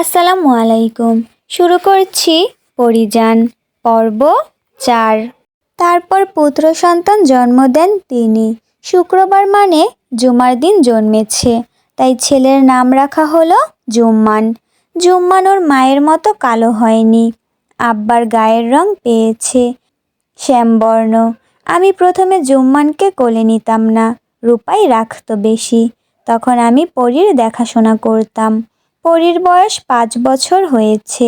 আসসালামু আলাইকুম। শুরু করছি পরিযান, পর্ব চার। তারপর পুত্র সন্তান জন্ম দেন তিনি। শুক্রবার মানে জুমার দিন জন্মেছে, তাই ছেলের নাম রাখা হলো জুম্মান। জুম্মান ওর মায়ের মতো কালো হয়নি, আব্বার গায়ের রং পেয়েছে শ্যামবর্ণ। আমি প্রথমে জুম্মানকে কোলে নিতাম না, রূপাই রাখতো বেশি, তখন আমি পরীর দেখাশোনা করতাম। পরীর বয়স পাঁচ বছর হয়েছে।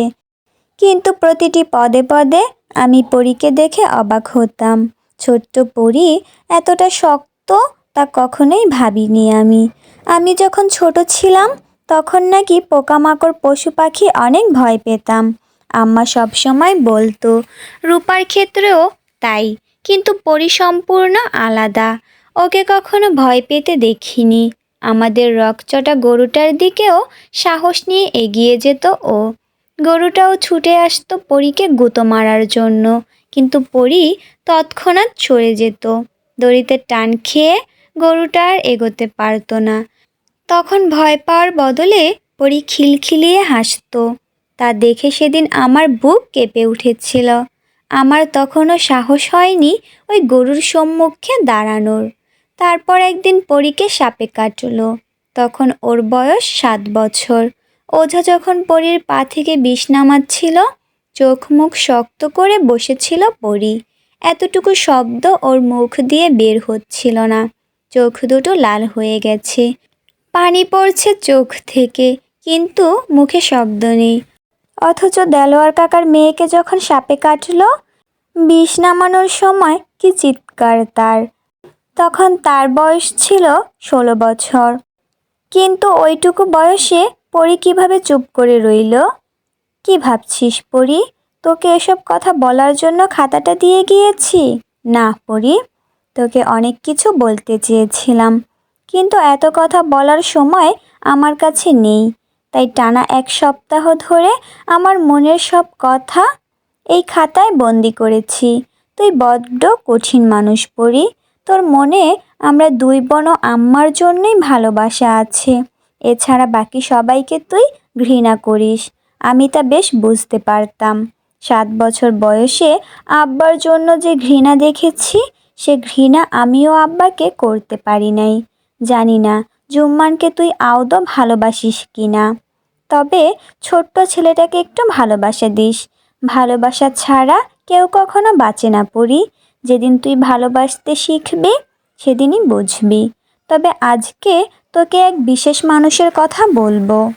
কিন্তু প্রতিটি পদে পদে আমি পরীকে দেখে অবাক হতাম। ছোট্ট পরী এতটা শক্ত তা কখনোই ভাবিনি আমি। আমি যখন ছোট ছিলাম, তখন নাকি পোকামাকড় পশু পাখি অনেক ভয় পেতাম। আম্মা সবসময় বলতো, রূপার ক্ষেত্রেও তাই, কিন্তু পরিসম্পূর্ণ আলাদা। ওকে কখনো ভয় পেতে দেখিনি। আমাদের রকচটা গরুটার দিকেও সাহস নিয়ে এগিয়ে যেত ও। গরুটাও ছুটে আসতো পরীকে গুঁতো মারার জন্য, কিন্তু পরী তৎক্ষণাৎ সরে যেত। দড়িতে টান খেয়ে গরুটা আর এগোতে পারতো না। তখন ভয় পাওয়ার বদলে পরী খিলখিলিয়ে হাসতো। তা দেখে সেদিন আমার বুক কেঁপে উঠেছিল। আমার তখনও সাহস হয়নি ওই গরুর সম্মুখে দাঁড়ানোর। তারপর একদিন পরীকে সাপে কাটলো। তখন ওর বয়স সাত বছর। ওঝা যখন পরীর পা থেকে বিষ নামাচ্ছিল, চোখ মুখ শক্ত করে বসেছিল পরী। এতটুকু শব্দ ওর মুখ দিয়ে বের হচ্ছিল না। চোখ দুটো লাল হয়ে গেছে। পানি পড়ছে চোখ থেকে, কিন্তু মুখে শব্দ নেই। অথচ দেলোয়ার কাকার মেয়েকে যখন সাপে কাটলো, বিষ নামানোর সময় কি চিৎকার তার। তখন তার বয়স ছিল ষোলো বছর। কিন্তু ওইটুকু বয়সে পরি কীভাবে চুপ করে রইল? কি ভাবছিস পরি? তোকে এসব কথা বলার জন্য খাতাটা দিয়ে গিয়েছি? না পরি, তোকে অনেক কিছু বলতে চেয়েছিলাম। কিন্তু এত কথা বলার সময় আমার কাছে নেই। তাই টানা এক সপ্তাহ ধরে আমার মনের সব কথা এই খাতায় বন্দি করেছি। তুই বড্ড কঠিন মানুষ পড়ি তোর মনে আমরা দুই বোন আম্মার জন্যই ভালোবাসা আছে। এছাড়া বাকি সবাইকে তুই ঘৃণা করিস। আমি তা বেশ বুঝতে পারতাম। সাত বছর বয়সে আব্বার জন্য যে ঘৃণা দেখেছি, সে ঘৃণা আমিও আব্বাকে করতে পারি নাই। জানি না, জুম্মানকে তুই আওদো ভালোবাসিস কি না। তবে ছোট্ট ছেলেটাকে একটু ভালোবাসা দিস। ভালোবাসা ছাড়া কেউ কখনো বাঁচে না পড়ি যেদিন তুই ভালোবাসতে শিখবি, সেদিনই বুঝবি। তবে আজকে তোকে এক বিশেষ মানুষের কথা বলব।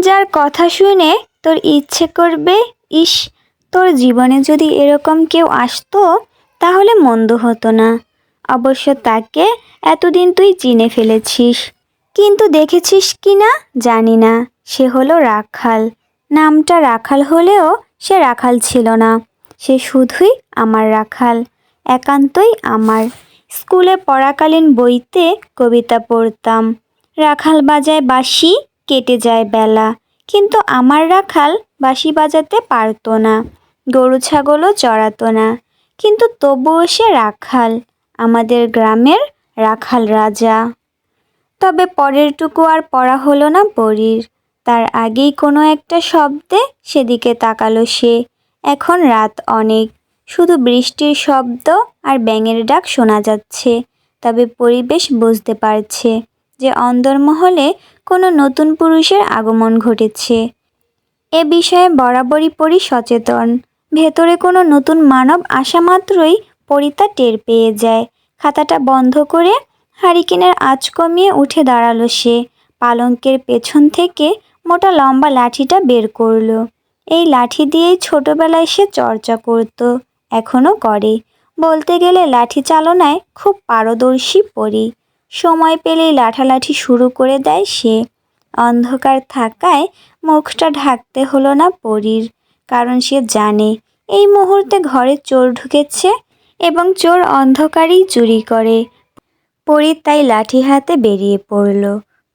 যার কথা শুনে তোর ইচ্ছে করবে, ইস, তোর জীবনে যদি এরকম কেউ আসতো, তাহলে মন্দ হতো না। অবশ্য তাকে এতদিন তুই চিনে ফেলেছিস। কিন্তু দেখেছিস কি না, জানি না। সে হলো রাখাল। নামটা রাখাল হলেও সে রাখাল ছিল না। সে শুধুই আমার রাখাল, একান্তই আমার। স্কুলে পড়াকালীন বইতে কবিতা পড়তাম। রাখাল বাজায় বাঁশি, কেটে যায় বেলা। কিন্তু আমার রাখাল বাঁশি বাজাতে পারতো না, গরু ছাগলও চড়াতো না। কিন্তু তবুও সে রাখাল, আমাদের গ্রামের রাখাল রাজা। তবে পরেরটুকু আর পড়া হলো না পরীর তার আগেই কোনো একটা শব্দে সেদিকে তাকালো সে। এখন রাত অনেক। শুধু বৃষ্টির শব্দ আর ব্যাঙের ডাক শোনা যাচ্ছে, তবে পরিবেশ বুঝতে পারছে যে অন্দরমহলে কোনো নতুন পুরুষের আগমন ঘটেছে। এ বিষয়ে বরাবরই পরি সচেতন। ভেতরে কোনো নতুন মানব আসা মাত্রই পরিতা টের পেয়ে যায়। খাতাটা বন্ধ করে হারিকেনের আঁচ কমিয়ে উঠে দাঁড়াল সে। পালঙ্কের পেছন থেকে মোটা লম্বা লাঠিটা বের করল। এই লাঠি দিয়েই ছোটবেলায় সে চর্চা করত এখনও করে। বলতে গেলে লাঠি চালনায় খুব পারদর্শী পরি। সময় পেলেই লাঠালাঠি শুরু করে দেয় সে। অন্ধকার থাকায় মুখটা ঢাকতে হলো না পরীর, কারণ সে জানে এই মুহূর্তে ঘরে চোর ঢুকেছে এবং চোর অন্ধকারেই চুরি করে। পরী তাই লাঠি হাতে বেরিয়ে পড়ল।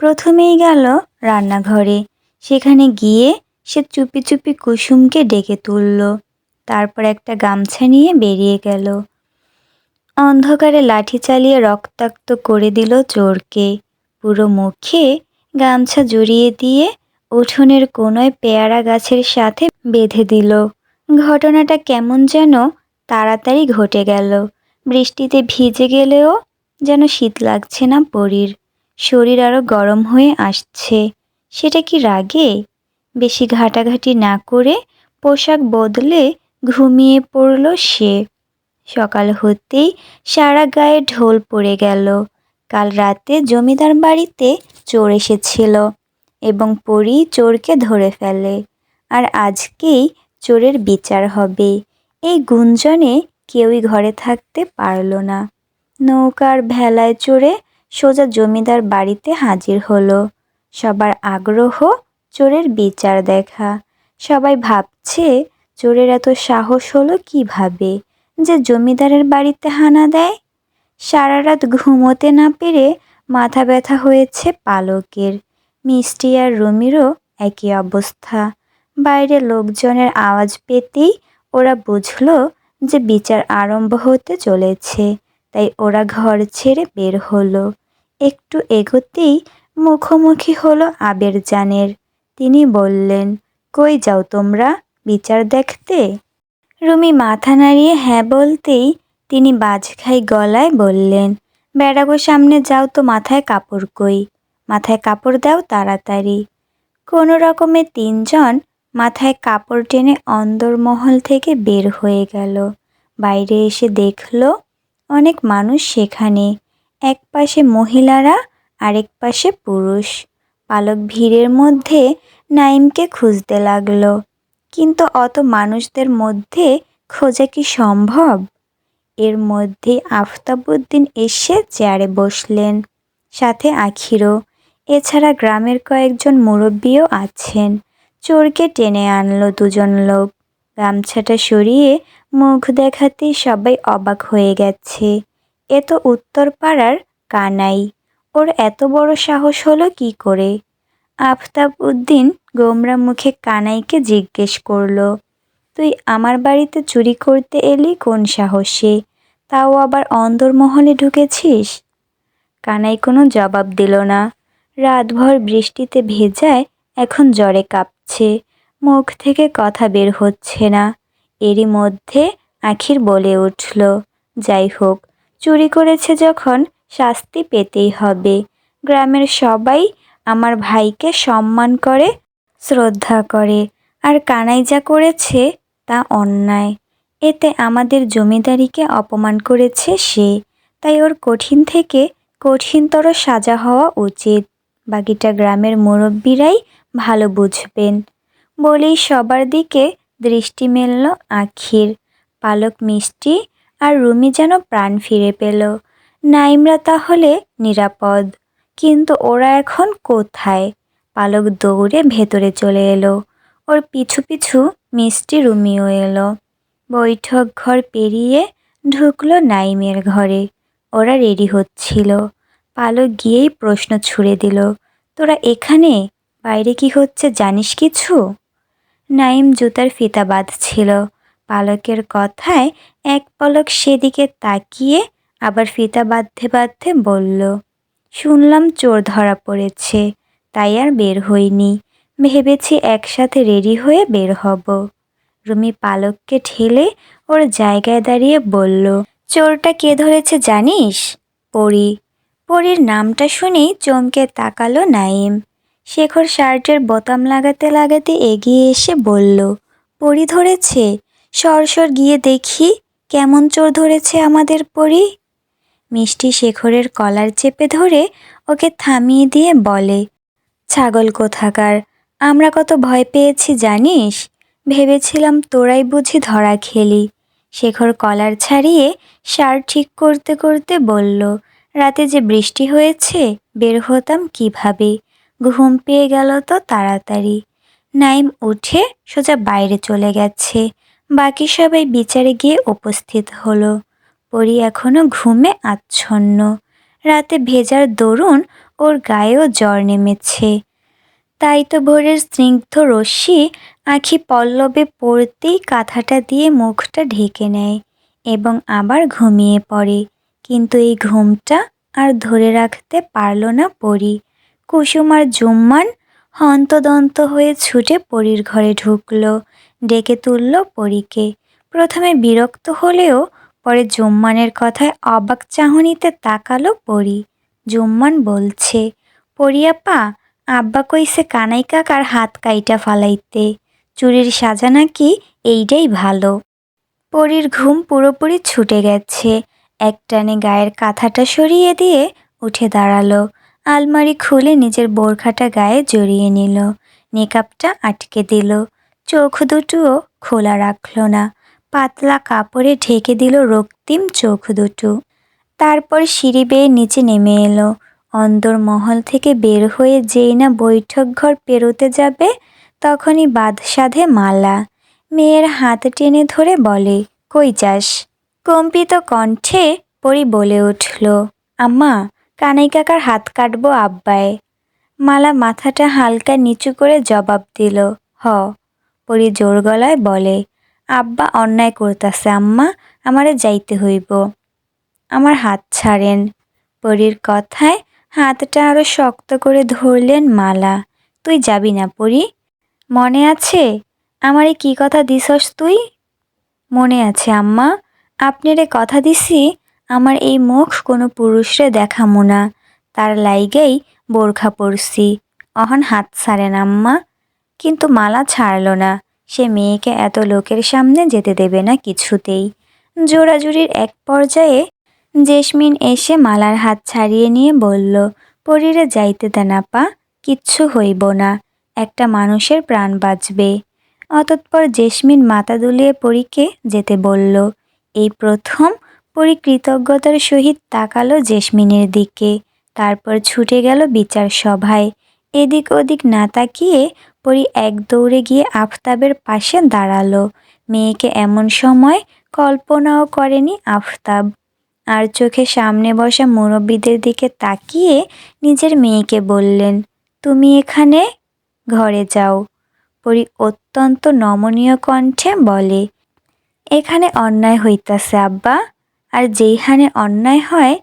প্রথমেই গেল রান্নাঘরে। সেখানে গিয়ে সে চুপি চুপি কুসুমকে ডেকে তুলল। তারপর একটা গামছা নিয়ে বেরিয়ে গেল। অন্ধকারে লাঠি চালিয়ে রক্তাক্ত করে দিল চোরকে। পুরো মুখে গামছা জড়িয়ে দিয়ে উঠোনের কোনোয় পেয়ারা গাছের সাথে বেঁধে দিল। ঘটনাটা কেমন যেন তাড়াতাড়ি ঘটে গেল। বৃষ্টিতে ভিজে গেলেও যেন শীত লাগছে না পরীর। শরীর আরও গরম হয়ে আসছে। সেটা কি রাগে? বেশি ঘাটাঘাটি না করে পোশাক বদলে ঘুমিয়ে পড়ল সে। সকাল হতেই সারা গায়ে ঢোল পড়ে গেল। কাল রাতে জমিদার বাড়িতে চোর এসেছিল এবং পরী চোরকে ধরে ফেলে। আর আজকেই চোরের বিচার হবে। এই গুঞ্জনে কেউই ঘরে থাকতে পারল না। নৌকার ভেলায় চড়ে সোজা জমিদার বাড়িতে হাজির হলো। সবার আগ্রহ চোরের বিচার দেখা। সবাই ভাবছে, চোরের এত সাহস হলো কীভাবে? যে জমিদারের বাড়িতে হানা দেয়? সারা রাত ঘুমোতে না পেরে মাথা ব্যথা হয়েছে পালকের। মিষ্টি আর রুমিরও একই অবস্থা। বাইরে লোকজনের আওয়াজ পেতেই ওরা বুঝলো যে বিচার আরম্ভ হতে চলেছে, তাই ওরা ঘর ছেড়ে বের হলো। একটু এগোতেই মুখোমুখি হলো আবেরজানের তিনি বললেন, কই যাও তোমরা বিচার দেখতে? রুমি মাথা নাড়িয়ে হ্যাঁ বলতেই তিনি বাজখাই গলায় বললেন, বেড়াগো সামনে যাও তো মাথায় কাপড় কই, মাথায় কাপড় দাও তাড়াতাড়ি। কোনো রকমে তিনজন মাথায় কাপড় টেনে অন্দরমহল থেকে বের হয়ে গেল। বাইরে এসে দেখল অনেক মানুষ সেখানে এক পাশে মহিলারা, আরেক পাশে পুরুষ। পালক ভিড়ের মধ্যে নাইমকে খুঁজতে লাগল। কিন্তু অত মানুষদের মধ্যে খোঁজা কি সম্ভব? এর মধ্যে আফতাবুদ্দিন এসে চেয়ারে বসলেন। সাথে আখিরও। এছাড়া গ্রামের কয়েকজন মুরব্বীও আছেন। চোরকে টেনে আনলো দুজন লোক। গামছাটা সরিয়ে মুখ দেখাতেই সবাই অবাক হয়ে গেছে। এ তো উত্তর পাড়ার কানাই। ওর এত বড় সাহস হলো কি করে? আফতাব উদ্দিন গোমরা মুখে কানাইকে জিজ্ঞেস করল, তুই আমার বাড়িতে চুরি করতে এলি কোন সাহসে? তাও আবার অন্দরমহলে ঢুকেছিস? কানাই কোনো জবাব দিল না। রাতভর বৃষ্টিতে ভেজায় এখন জ্বরে কাঁপছে, মুখ থেকে কথা বের হচ্ছে না। এরই মধ্যে আখির বলে উঠল, যাই হোক, চুরি করেছে যখন শাস্তি পেতেই হবে। গ্রামের সবাই আমার ভাইকে সম্মান করে, শ্রদ্ধা করে, আর কানাই যা করেছে তা অন্যায়। এতে আমাদের জমিদারিকে অপমান করেছে সে। তাই ওর কঠিন থেকে কঠিনতর সাজা হওয়া উচিত। বাকিটা গ্রামের মুরব্বীরাই ভালো বুঝবেন। বলেই সবার দিকে দৃষ্টি মেলল আখির। পালক মিষ্টি আর রুমি যেন প্রাণ ফিরে পেল। নাইমরা তাহলে নিরাপদ। কিন্তু ওরা এখন কোথায়? পালক দৌড়ে ভেতরে চলে এলো। ওর পিছু পিছু মিষ্টি রুমিও এলো। বৈঠক ঘর পেরিয়ে ঢুকলো নাইমের ঘরে। ওরা রেডি হচ্ছিল। পালক গিয়েই প্রশ্ন ছুড়ে দিল, তোরা এখানে? বাইরে কি হচ্ছে জানিস কিছু? নাইম জুতার ফিতা বাঁধছিল। পালকের কথায় এক পলক সেদিকে তাকিয়ে আবার ফিতা বাঁধতে বাঁধতে বলল, শুনলাম চোর ধরা পড়েছে, তাই আর বের হইনি। ভেবেছি একসাথে রেডি হয়ে বের হব। রুমি পালককে ঠেলে ওর জায়গায় দাঁড়িয়ে বলল, চোরটা কে ধরেছে জানিস? পরি, পরীর নামটা শুনেই চমকে তাকালো নাইম। শেখর শার্টের বোতাম লাগাতে লাগাতে এগিয়ে এসে বলল, পরি ধরেছে? সরসর গিয়ে দেখি, কেমন চোর ধরেছে আমাদের পরি? মিষ্টি শেখরের কলার চেপে ধরে ওকে থামিয়ে দিয়ে বলে, ছাগল কোথাকার? আমরা কত ভয় পেয়েছি, জানিস? ভেবেছিলাম তোরাই বুঝি ধরা খেলি। শেখর কলার ছাড়িয়ে সার ঠিক করতে করতে বলল, রাতে যে বৃষ্টি হয়েছে, বের হতাম কীভাবে? ঘুম পেয়ে গেল তো তাড়াতাড়ি। নাইম উঠে সোজা বাইরে চলে গেছে। বাকি সবাই বিচারে গিয়ে উপস্থিত হলো। পরি এখনও ঘুমে আচ্ছন্ন। রাতে ভেজার দরুন ওর গায়েও জ্বর নেমেছে। তাই তো ভোরের স্নিগ্ধ রশ্মি আখি পল্লবে পড়তেই কাঁথাটা দিয়ে মুখটা ঢেকে নেয় এবং আবার ঘুমিয়ে পড়ে। কিন্তু এই ঘুমটা আর ধরে রাখতে পারল না পরি। কুসুম আর জুম্মান হন্তদন্ত হয়ে ছুটে পরীর ঘরে ঢুকলো, ডেকে তুলল পরীকে। প্রথমে বিরক্ত হলেও পরে জুম্মানের কথায় অবাক চাহনিতে তাকালো পরি। জুম্মান বলছে পরিয়াপা আব্বা কইছে কানাই কাকার হাত কাইটা ফালাইতে। চুরির সাজা নাকি এইটাই ভালো। পরীর ঘুম পুরোপুরি ছুটে গেছে। একটানে গায়ের কাঁথাটা সরিয়ে দিয়ে উঠে দাঁড়াল। আলমারি খুলে নিজের বোরখাটা গায়ে জড়িয়ে নিল। নেকাপটা আটকে দিল। চোখ দুটোও খোলা রাখল না। পাতলা কাপড়ে ঢেকে দিল রক্তিম চোখ দুটো। তারপর সিঁড়ি বেয়ে নিচে নেমে এলো। অন্দর মহল থেকে বের হয়ে যেই না বৈঠক ঘর পেরোতে যাবে, তখনই বাদ সাধে মালা। মেয়ের হাত টেনে ধরে বলে, কই যাস? কম্পিত কণ্ঠে পরি বলে উঠল, আম্মা, কানাই কাকার হাত কাটবো আব্বায়। মালা মাথাটা হালকা নিচু করে জবাব দিল, হ। পরি জোর গলায় বলে আব্বা অন্যায় করতাছে, আম্মা আমারে যাইতে হইব। আমার হাত ছাড়েন। পরীর কথায় হাতটা আরও শক্ত করে ধরলেন মালা। তুই যাবি না পরি? মনে আছে? আমারে কি কথা দিছস তুই? মনে আছে, আম্মা। আপনারে কথা দিছি, আমার এই মুখ কোনো পুরুষরে দেখামো না। তার লাইগেই বোরখা পরছি। অহন হাত ছাড়েন, আম্মা। কিন্তু মালা ছাড়ল না। সে মেয়েকে এত লোকের সামনে যেতে দেবে না কিছুতেই। জোড়াজুড়ির এক পর্যায়ে জেসমিন এসে মালার হাত ছাড়িয়ে নিয়ে বলল, পরীরে যাইতে দেন আপা, কিচ্ছু হইব না, একটা মানুষের প্রাণ বাঁচবে। অতঃপর জেসমিন মাথা দুলিয়ে পরীকে যেতে বলল, এই প্রথম পরী কৃতজ্ঞতার সহিত তাকালো জেসমিনের দিকে, তারপর ছুটে গেল বিচার সভায়। এদিক ওদিক না তাকিয়ে পরি এক দৌড়ে গিয়ে আফতাবের পাশে দাঁড়াল। মেয়েকে এমন সময় কল্পনাও করেনি আফতাব। আর চোখে সামনে বসা মুরব্বীদের দিকে তাকিয়ে নিজের মেয়েকে বললেন, তুমি এখানে? ঘরে যাও। পরি অত্যন্ত নমনীয় কণ্ঠে বলে, এখানে অন্যায় হইতাছে আব্বা। আর যেইখানে অন্যায় হয়,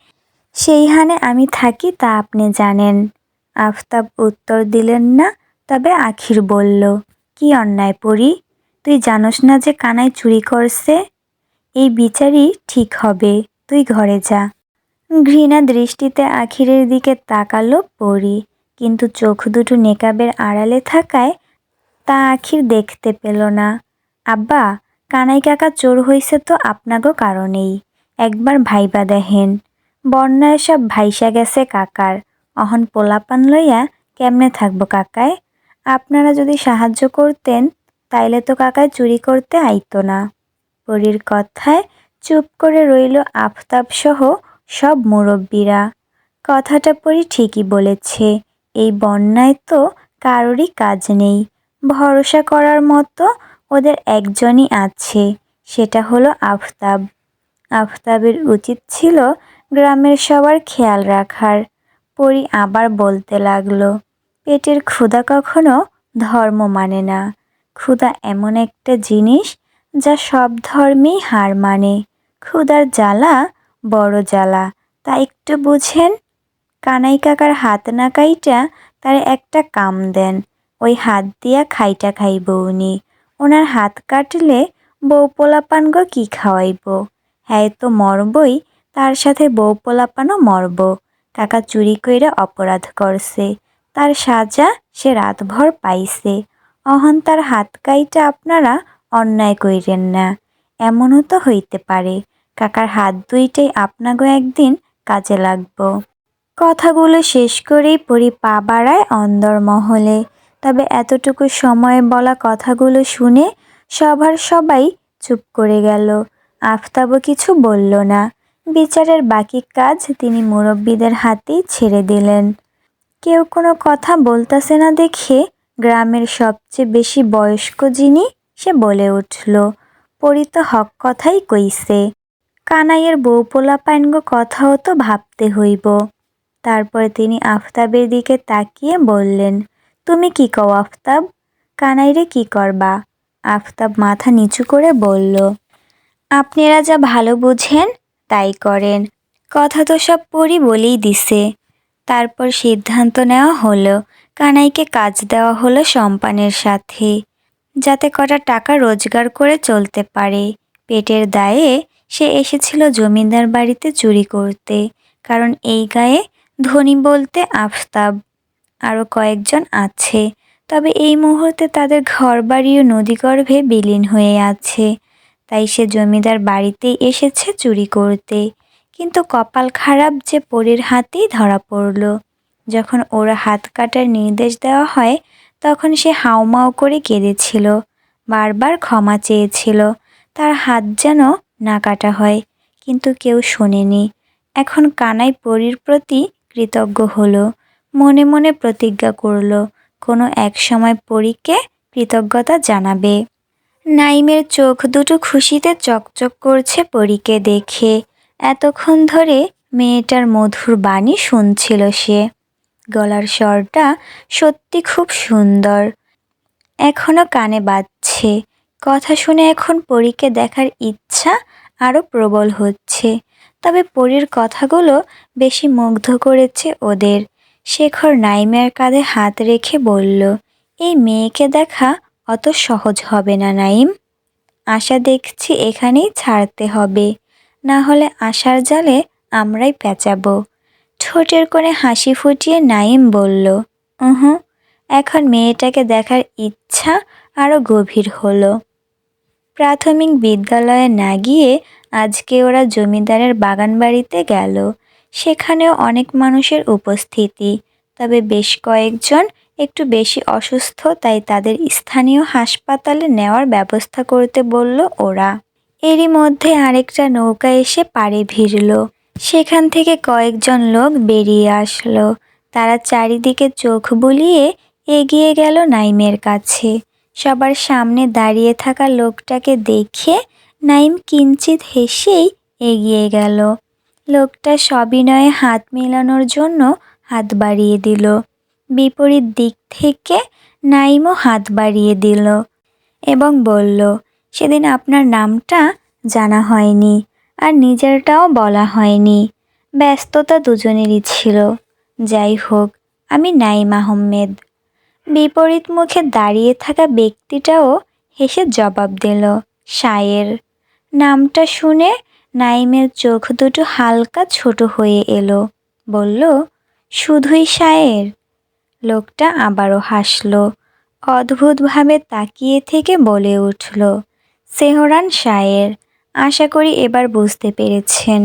সেইখানে আমি থাকি তা আপনি জানেন। আফতাব উত্তর দিলেন, না তবে আখির বলল, কি অন্যায় পড়ি তুই জানোস না যে কানাই চুরি করছে? এই বিচারই ঠিক হবে, তুই ঘরে যা। ঘৃণা দৃষ্টিতে আখিরের দিকে তাকালো পরি, কিন্তু চোখ দুটো নেকাবের আড়ালে থাকায় তা আখির দেখতে পেল না। আব্বা, কানাই কাকা চোর হইছে তো আপনাগো কারণেই, একবার ভাইবা দেহেন বন্যায় সব ভাইসা গেছে কাকার, অহন পোলাপান লইয়া কেমনে থাকব কাকায়? আপনারা যদি সাহায্য করতেন, তাইলে তো কাকায় চুরি করতে আইতো না। পরীর কথায় চুপ করে রইল আফতাব সহ সব মুরব্বীরা। কথাটা পরি ঠিকই বলেছে। এই বন্যায় তো কারোরই কাজ নেই। ভরসা করার মতো ওদের একজনই আছে, সেটা হলো আফতাব। আফতাবের উচিত ছিল গ্রামের সবার খেয়াল রাখার। পরি আবার বলতে লাগল পেটের ক্ষুধা কখনো ধর্ম মানে না। ক্ষুধা এমন একটা জিনিস যা সব ধর্মেই হার মানে। ক্ষুধার জ্বালা বড় জ্বালা। তা একটু বুঝেন? কানাই কাকার হাত না কাইটা তার একটা কাম দেন। ওই হাত দিয়া খাইটা খাইব উনি। ওনার হাত কাটলে বউ পোলাপান গো কি খাওয়াইব? হ্যাঁ তো মরবই, তার সাথে বউ পোলাপানও মরব। কাকা চুরি কইরা অপরাধ করছে। তার সাজা সে রাতভর পাইছে। অহন তার হাত কাইটা আপনারা অন্যায় কইরেন না। এমনও তো হইতে পারে। কাকার হাত দুইটাই আপনাগো একদিন কাজে লাগবো। কথাগুলো শেষ করেই পরি পা বাড়ায় অন্দর মহলে। তবে এতটুকু সময়ে বলা কথাগুলো শুনে সবার সবাই চুপ করে গেল। আফতাবও কিছু বলল না। বিচারের বাকি কাজ তিনি মুরব্বীদের হাতেই ছেড়ে দিলেন। কেউ কোনো কথা বলতাছে না দেখে গ্রামের সবচেয়ে বেশি বয়স্ক যিনি, সে বলে উঠল পরি তো হক কথাই কইছে। কানাইয়ের বউ পোলা পাইনগো কথাও তো ভাবতে হইব। তারপর তিনি আফতাবের দিকে তাকিয়ে বললেন, তুমি কি কও আফতাব? কানাইরে কি করবা? আফতাব মাথা নিচু করে বলল, আপনারা যা ভালো বুঝেন, তাই করেন। কথা তো সব পরি বলেই দিছে। তারপর সিদ্ধান্ত নেওয়া হলো, কানাইকে কাজ দেওয়া হলো সম্পানের সাথে। যাতে কটা টাকা রোজগার করে চলতে পারে। পেটের দায়ে সে এসেছিল জমিদার বাড়িতে চুরি করতে, কারণ এই গায়ে ধনী বলতে আফতাব। আরও কয়েকজন আছে, তবে এই মুহূর্তে তাদের ঘরবাড়িও নদীগর্ভে বিলীন হয়ে আছে। তাই সে জমিদার বাড়িতেই এসেছে চুরি করতে। কিন্তু কপাল খারাপ যে পরীর হাতেই ধরা পড়ল। যখন ওরা হাত কাটার নির্দেশ দেওয়া হয়, তখন সে হাউমাউ করে কেঁদেছিল, বারবার ক্ষমা চেয়েছিল, তার হাত যেন না কাটা হয়, কিন্তু কেউ শোনেনি। এখন কানাই পরীর প্রতি কৃতজ্ঞ হলো, মনে মনে প্রতিজ্ঞা করল, কোনো এক সময় পরীকে কৃতজ্ঞতা জানাবে। নাইমের চোখ দুটো খুশিতে চকচক করছে পরীকে দেখে। এতক্ষণ ধরে মেয়েটার মধুর বাণী শুনছিল সে। গলার স্বরটা সত্যি খুব সুন্দর। এখনও কানে বাজছে। কথা শুনে এখন পরীকে দেখার ইচ্ছা আরও প্রবল হচ্ছে। তবে পরীর কথাগুলো বেশি মুগ্ধ করেছে ওদের। শেখর নাইমের কাঁধে হাত রেখে বলল, এই মেয়েকে দেখা অত সহজ হবে না নাইম। আশা দেখছি এখানেই ছাড়তে হবে। না হলে আশার জালে আমরাই পেঁচাবো। ঠোঁটের কোণে হাসি ফুটিয়ে নাইম বলল, উহু, এখন মেয়েটাকে দেখার ইচ্ছা আরও গভীর হলো। প্রাথমিক বিদ্যালয়ে না গিয়ে আজকে ওরা জমিদারের বাগান বাড়িতে গেল। সেখানেও অনেক মানুষের উপস্থিতি, তবে বেশ কয়েকজন একটু বেশি অসুস্থ তাই তাদের স্থানীয় হাসপাতালে নেওয়ার ব্যবস্থা করতে বলল ওরা। এরই মধ্যে আরেকটা নৌকা এসে পাড়ে ভিড়ল। সেখান থেকে কয়েকজন লোক বেরিয়ে আসলো। তারা চারিদিকে চোখ বুলিয়ে এগিয়ে গেল নাইমের কাছে। সবার সামনে দাঁড়িয়ে থাকা লোকটাকে দেখে নাইম কিঞ্চিত হেসেই এগিয়ে গেল। লোকটা সবিনয়ে হাত মেলানোর জন্য হাত বাড়িয়ে দিল। বিপরীত দিক থেকে নাইমও হাত বাড়িয়ে দিল এবং বলল সেদিন আপনার নামটা জানা হয়নি আর নিজেরটাও বলা হয়নি। ব্যস্ততা দুজনেরই ছিল। যাই হোক, আমি নাইম আহমেদ। বিপরীত মুখে দাঁড়িয়ে থাকা ব্যক্তিটাও হেসে জবাব দিল সায়ের নামটা শুনে নাইমের চোখ দুটো হালকা ছোট হয়ে এলো। বলল, শুধুই সায়ের লোকটা আবারও হাসল, অদ্ভুতভাবে তাকিয়ে থেকে বলে উঠল সেহরান শায়ের। আশা করি এবার বুঝতে পেরেছেন।